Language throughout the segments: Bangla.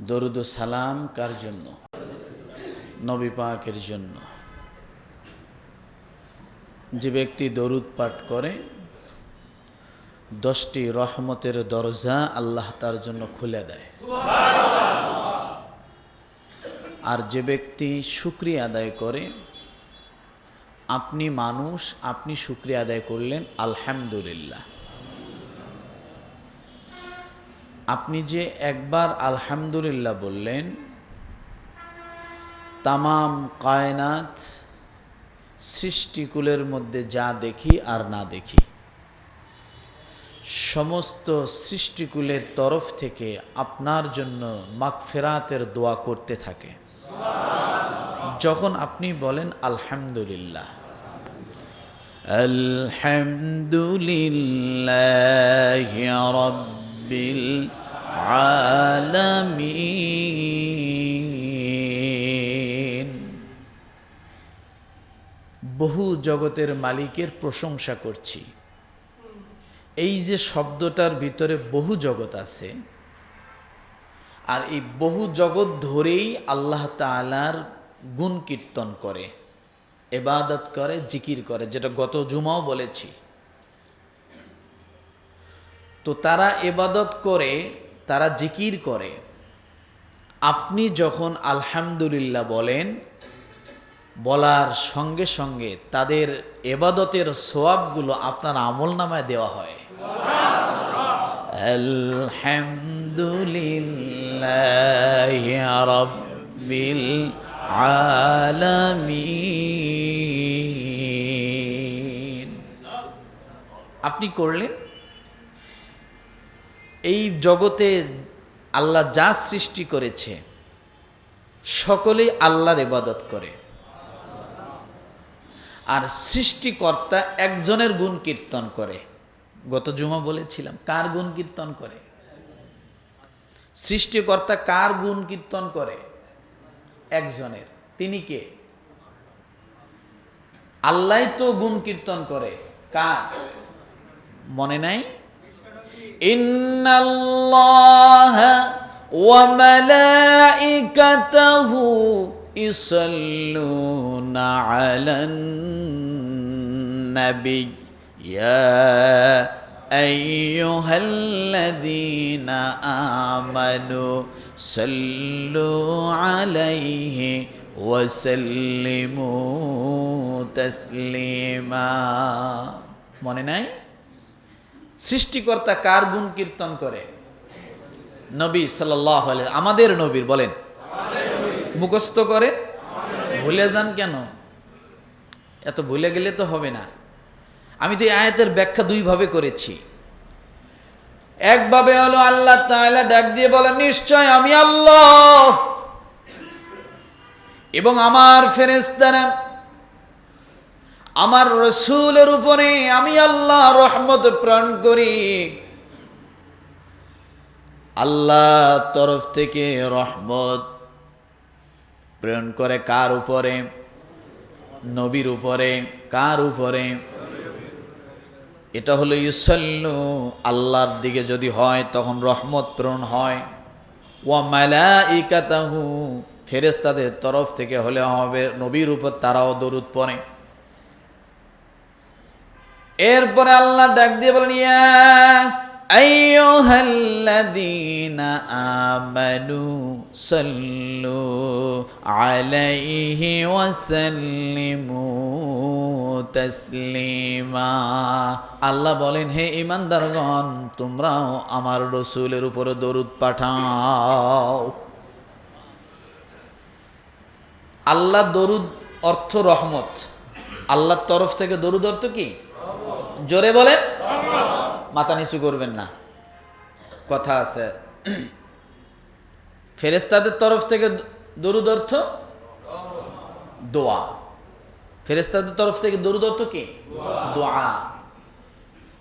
দরুদ সালাম কার জন্য? নবী পাকের জন্য। যে ব্যক্তি দরুদ পাঠ করে, দশটি রহমতের দরজা আল্লাহ তার জন্য খুলে দেয়। আর যে ব্যক্তি শুক্রিয়া আদায় করে, আপনি মানুষ, আপনি শুক্রিয়া আদায় করলেন, আলহামদুলিল্লাহ। আপনি যে একবার আলহামদুলিল্লাহ বললেন, তামাম কায়নাত সৃষ্টিকুলের মধ্যে যা দেখি আর না দেখি, সমস্ত সৃষ্টিকুলের তরফ থেকে আপনার জন্য মাগফেরাতের দোয়া করতে থাকে। যখন আপনি বলেন আলহামদুলিল্লাহ আলহামদুলিল্লাহ আলামিন। বহু জগতের মালিকের প্রশংসা করছি। এই যে শব্দটার ভিতরে বহু জগৎ আছে, আর এই বহু জগৎ ধরেই আল্লাহ তালার গুণ কীর্তন করে এবাদত করে, জিকির করে, যেটা গত জুমাও বলেছি। তো তারা এবাদত করে, তারা জিকির করে। আপনি যখন আলহামদুলিল্লাহ বলেন, বলার সঙ্গে সঙ্গে তাদের এবাদতের সোয়াবগুলো আপনার আমল নামায় দেওয়া হয়। আলহামদুলিল্লাহ আপনি করলেন? এই জগতে আল্লাহ যা সৃষ্টি করেছে, সকলেই আল্লাহর ইবাদত করে। আর সৃষ্টিকর্তা একজনের গুণ কীর্তন করে। গত জুমা বলেছিলাম, কার গুণ কীর্তন করে? সৃষ্টিকর্তা কার গুণ কীর্তন করে? একজনের। তিনি কে? আল্লাহ তো গুণ কীর্তন করে। কার? মনে নাই? ইন্নাল্লাহ ওয়া মালাইকাতাহু ইসাল্লুনা আলান নবী ইয়া أيها الذين آمنوا صلوا عليه وسلموا تسليما মনে নাই সৃষ্টিকর্তা কার গুণ কীর্তন করে? নবী সাল্লাহ আমাদের নবীর, বলেন। মুখস্থ করে? ভুলে যান কেন? এত ভুলে গেলে তো হবে না। আমি তো আয়াতের ব্যাখ্যা দুইভাবে করেছি। একভাবে হলো আল্লাহ ডাক দিয়ে বলেন, নিশ্চয় আমি আল্লাহ এবং আমার ফেরেস্তারা আমার রসুলের উপরে আমি আল্লাহ রহমত প্রাণ করি। আল্লাহ তরফ থেকে রহমত প্রেরণ করে কার উপরে? নবীর উপরে। কার উপরে? এটা হলো ইসল্লু আল্লাহর দিকে যদি হয় তখন রহমত প্রেরণ হয়। ওয়া মালা ইকাতাহু ফেরেস্তাদের তরফ থেকে হলে হবে নবীর উপর তারাও দরুদ পড়ে। এরপরে আল্লাহ ডাক দিয়ে বলেন আল্লাহ বলেন, হে ইমানদারগণ তোমরাও আমার রসুলের উপরে দরুদ পাঠাও। আল্লাহ দরুদ অর্থ রহমত। আল্লাহর তরফ থেকে দরুদ অর্থ কি? জোরে বলেন। মাথা নিচু করবেন না। কথা আছে। ফেরেস্তাদের তরফ থেকে দরুদ অর্থ? দোয়া। ফেরেস্তাদের তরফ থেকে দরুদ অর্থ কি? দোয়া।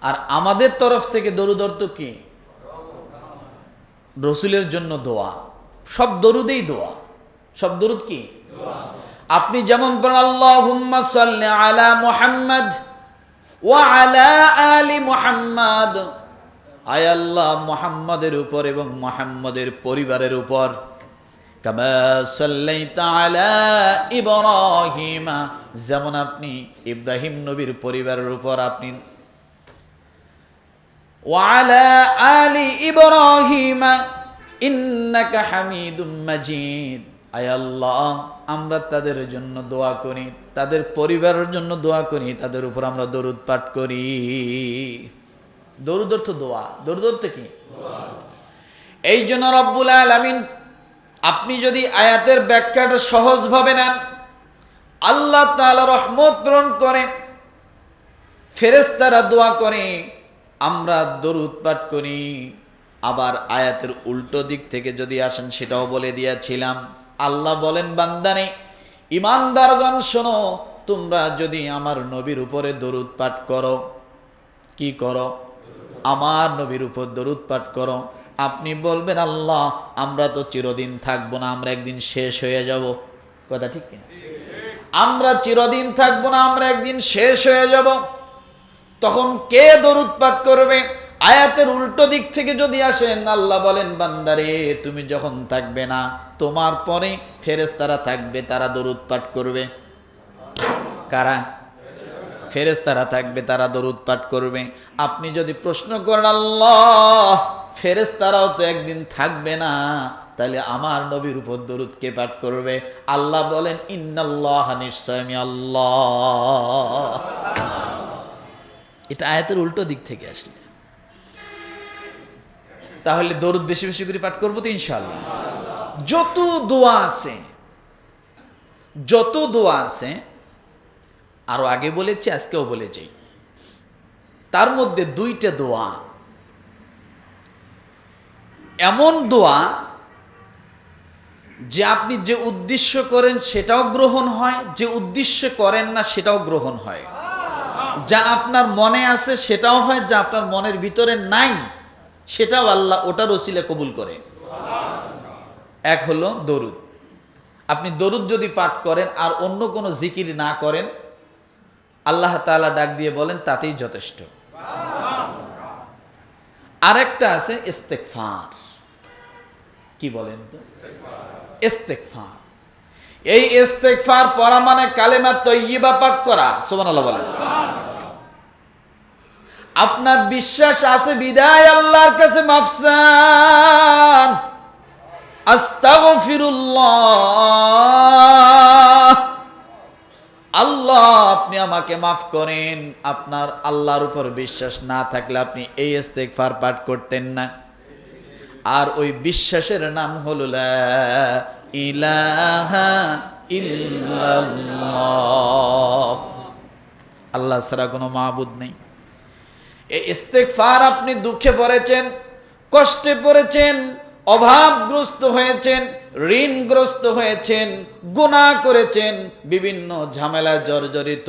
আর আমাদের তরফ থেকে দরুদ অর্থ কি? রসুলের জন্য দোয়া। সব দরুদেই দোয়া। সব দরুদ কি? আপনি যেমন আল্লাহুম্মা আলা মুহাম্মদ। ওয়ালা আলী মোহাম্মদ। আয় মোহাম্মদের উপর এবং মোহাম্মদের পরিবারের উপর। ইবরাহিমা। যেমন আপনি ইব্রাহিম নবীর পরিবারের উপর আপনি। ওয়ালা আলী ইবরাহিমা। ইন্নাকা হামিদুম মাজিদ। আল্লাহ, আমরা তাদের জন্য দোয়া করি, তাদের পরিবারের জন্য দোয়া করি, তাদের উপর আমরা দরুদ পাঠ করি। দরুদ অর্থ দোয়া, দরুদ অর্থ কি? এই জন্য রব্বুল আলামিন, আপনি যদি আয়াতের ব্যাখ্যাটা সহজভাবে নেন, আল্লাহ তাআলা রহমত প্রেরণ করে ফেরেস্তারা দোয়া করে, আমরা দরুদ পাঠ করি। আবার আয়াতের উল্টো দিক থেকে যদি আসেন, সেটাও বলে দিয়েছিলাম। আল্লাহ বলেন, বান্দানে, ইমানদারগণ, শোনো, তোমরা যদি আমার নবীর উপরে দরুদ পাঠ করো, কি করো? আমার নবীর উপর দরুদ পাঠ করো। আপনি বলবেন, আল্লাহ, আমরা তো চিরদিন থাকব না, আমরা একদিন শেষ হয়ে যাব। কথা ঠিক কিনা? আমরা চিরদিন থাকব না, আমরা একদিন শেষ হয়ে যাব। তখন কে দরুদ পাঠ করবে? আয়াতের উল্টো দিক থেকে যদি আসেন, আল্লাহ বলেন, বান্দারে, তুমি যখন থাকবে না, তোমার পরে ফেরেশতারা থাকবে, তারা দরুদ পাঠ করবে। কারা? ফেরেশতারা থাকবে, তারা দরুদ পাঠ করবে। আপনি যদি প্রশ্ন করেন, আল্লাহ, ফেরেশতারাও তো একদিন থাকবে না, তাহলে আমার নবীর উপর দরুদ কে পাঠ করবে? আল্লাহ বলেন, ইন্নাল্লাহ নিশ্চয় আমি আল্লাহ। এটা আয়াতের উল্টো দিক থেকে আসলে। তাহলে দরুদ বেশি বেশি করে পাঠ করব তো ইনশাল্লাহ যত দোয়া আছে, যত দোয়া আছে, আরও আগে বলেছি, আজকেও বলেছি। তার মধ্যে দুইটা দোয়া। এমন দোয়া যে আপনি যে উদ্দেশ্য করেন সেটাও গ্রহণ হয়, যে উদ্দেশ্য করেন না সেটাও গ্রহণ হয়। যা আপনার মনে আছে সেটাও হয়, যা আপনার মনের ভিতরে নাই সেটাও আল্লাহ ওটার ওসিলে কবুল করে। এক হলো দরুদ। আপনি দরুদ যদি পাঠ করেন আর অন্য কোনো জিকির না করেন, আল্লাহ তাআলা ডাক দিয়ে বলেন, তাতেই যথেষ্ট। আরেকটা আছে ইস্তেকফার কি বলেন তো? ইস্তেকফার এই ইস্তেকফার পড়া মানে কালেমা তৈয়িবা পাঠ করা। সোমান আল্লাহ বলেন। আপনার বিশ্বাস আছে? বিদায় আল্লাহর কাছে মাফসান। আল্লাহ, আপনি আমাকে মাফ করেন। আপনার আল্লাহর উপর বিশ্বাস না থাকলে আপনি এই ইস্তেগফার পাঠ করতেন না। আর ওই বিশ্বাসের নাম হলো ইলাহা আল্লাহ ছাড়া কোনো মাহবুদ নেই। এই ইস্তেকফার আপনি দুঃখে পড়েছেন কষ্টে পড়েছেন অভাবগ্রস্ত হয়েছেন, ঋণগ্রস্ত হয়েছেন, গুনাহ করেছেন, বিভিন্ন ঝামেলায় জর্জরিত,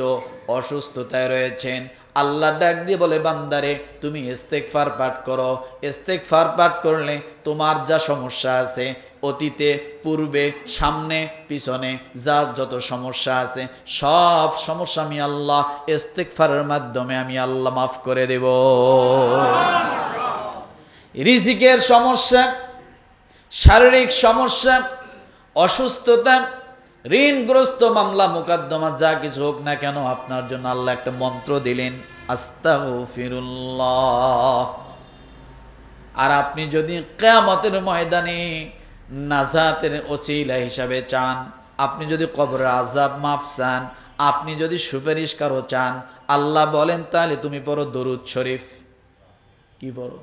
অসুস্থতায় রয়েছেন। আল্লাহ ডাক দিয়ে বলে, বান্দারে, তুমি ইস্তেকফার পাঠ করো। ইস্তেকফার পাঠ করলে তোমার যা সমস্যা আছে, অতীতে, পূর্বে, সামনে, পিছনে, যা যত সমস্যা আছে, সব সমস্যা আমি আল্লাহ ইস্তেকফারের মাধ্যমে আমি আল্লাহ মাফ করে দেব। রিজিকের সমস্যা শারীরিক সমস্যা, অসুস্থতা, ঋণগ্রস্ত মামলা, মোকদ্দমা, যা কিছু হোক না কেন আপনার জন্য আল্লাহ একটা মন্ত্র দিলেন, আস্তাগফিরুল্লাহ। আর আপনি যদি কেয়ামতের ময়দানে নাজাতের অচিলা হিসাবে চান, আপনি যদি কবরের আজাব মাফ চান, আপনি যদি সুপারিশ কারও চান, আল্লাহ বলেন, তাহলে তুমি পড়ো দরুদ শরীফ। কি পড়ো?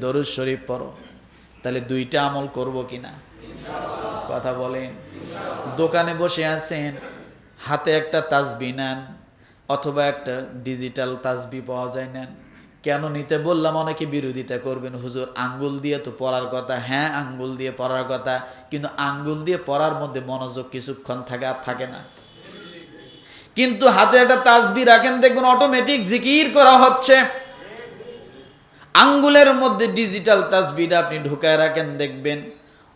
দরুদ শরীফ পড়ো। তাহলে দুইটা আমল করব কিনা? কথা বলেন। দোকানে বসে আছেন, হাতে একটা তাজবি নেন, অথবা একটা ডিজিটাল তাজবি পাওয়া যায় নেন। কেন নিতে? বললাম, অনেকে বিরোধিতা করবেন। হুজুর, আঙ্গুল দিয়ে তো পড়ার কথা। হ্যাঁ আঙ্গুল দিয়ে পড়ার কথা। কিন্তু আঙ্গুল দিয়ে পড়ার মধ্যে মনোযোগ কিছুক্ষণ থাকে আর থাকে না। কিন্তু হাতে একটা তাজবি রাখেন, দেখবেন অটোমেটিক জিকির করা হচ্ছে। আঙ্গুলের মধ্যে ডিজিটাল তাসবিটা আপনি ঢুকায় রাখেন, দেখবেন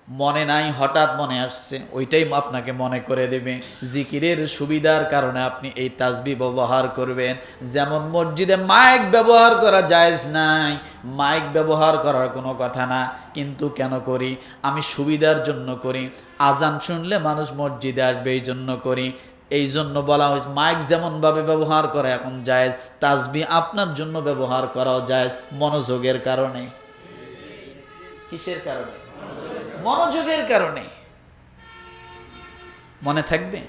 মনে নাই, হঠাৎ মনে আসছে। ওইটাই আপনাকে মনে করে দেবে। জিকিরের সুবিধার কারণে আপনি এই তাসবি ব্যবহার করবেন। যেমন মসজিদে মাইক ব্যবহার করা জায়েজ নাই। মাইক ব্যবহার করার কোনো কথা না। কিন্তু কেন করি? আমি সুবিধার জন্য করি। আজান শুনলে মানুষ মসজিদে আসবে এই জন্য করি। এই জন্য বলা হয়েছে মাইক যেমনভাবে ব্যবহার করা, এখন জায়েজ। তাজবি আপনার জন্য ব্যবহার করাও জায়েজ, মনোযোগের কারণে। কিসের কারণে? মনোযোগের কারণে। মনে থাকবে?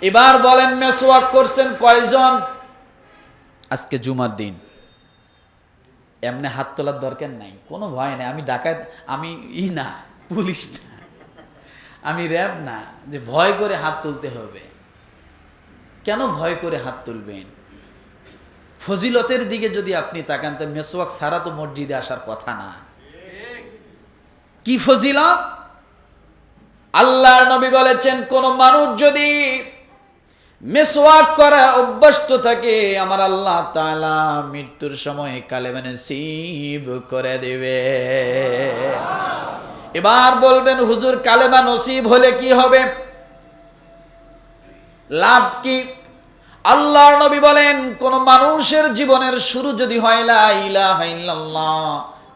এবার বলেন, মেসওয়াক করছেন কয়জন? আজকে জুমার দিন। এমনি হাত তোলার দরকার নাই, কোনো ভয় নেই। আমি ডাকাত, আমি ই না, পুলিশ না। আমি র্যাব না, যে ভয় করে হাত তুলতে হবে। কেন ভয় করে হাত তুলবেন? ফজিলতের দিকে যদি আপনি তাকান, তো মেসওয়াক ছাড়া তো মসজিদে আসার কথা না। কি ফজিলত? আল্লাহর নবী বলেছেন, কোন মানুষ যদি মেসওয়াক করা অভ্যস্ত থাকে, আমার আল্লাহ তালা মৃত্যুর সময় কালেমা নসিব করে দেবে। এবার বলবেন, হুজুর, কালেমা নসিব হলে কি হবে? লাভ কি? আল্লাহর নবী বলেন, কোন মানুষের জীবনের শুরু যদি হয়, লা ইলাহা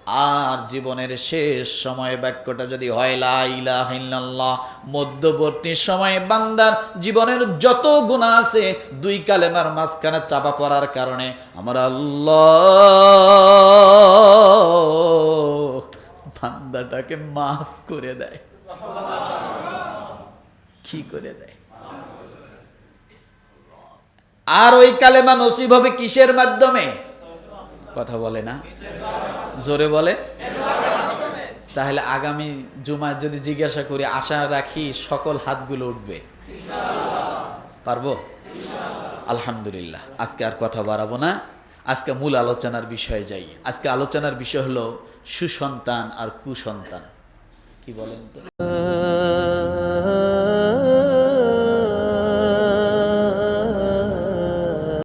আর জীবনের শেষ সময় বাক্যটা যদি হয়, লা ইলাহা মধ্যবর্তী সময়ে বান্দার জীবনের যত গুণা আছে, দুই কালেমার মাঝখানে চাপা পড়ার কারণে আমার আল্লাহ বান্দাটাকে মাফ করে দেয়। কি করে দেয়? আর ওই কালেমা নসিব হবে কিসের মাধ্যমে? কথা বলে না। জোরে বলে। তাহলে আগামী জুমায় যদি জিজ্ঞাসা করি, আশা রাখি সকল হাতগুলো উঠবে। পারব? আলহামদুলিল্লাহ। আজকে আর কথা বাড়াবো না। আজকে মূল আলোচনার বিষয়ে যাই। আজকে আলোচনার বিষয় হলো সুসন্তান আর কুসন্তান। কি বলেন তো?